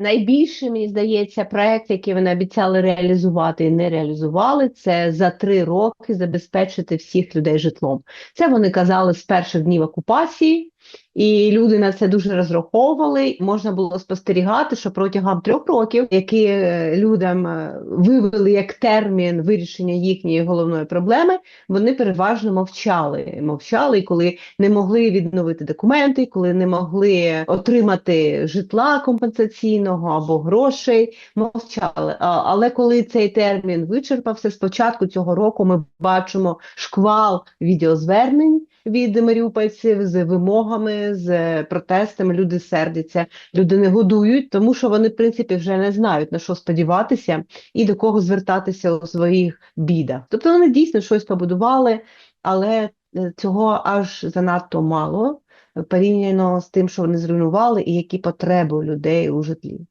Найбільше, мені здається, проект, який вони обіцяли реалізувати і не реалізували, це за три роки забезпечити всіх людей житлом. Це вони казали з перших днів окупації, і люди на це дуже розраховували. Можна було спостерігати, що протягом трьох років, які е, людям е, вивели як термін вирішення їхньої головної проблеми, вони переважно мовчали. Мовчали, коли не могли відновити документи, коли не могли отримати житла компенсаційного або грошей, мовчали. Але коли цей термін вичерпався, з початку цього року ми бачимо шквал відеозвернень від маріупольців з вимогами, з протестами. Люди сердяться, люди не годують, тому що вони, в принципі, вже не знають на що сподіватися і до кого звертатися у своїх бідах. Тобто вони дійсно щось побудували, але е, цього аж занадто мало порівняно з тим, що вони зруйнували, і які потреби у людей у житлі.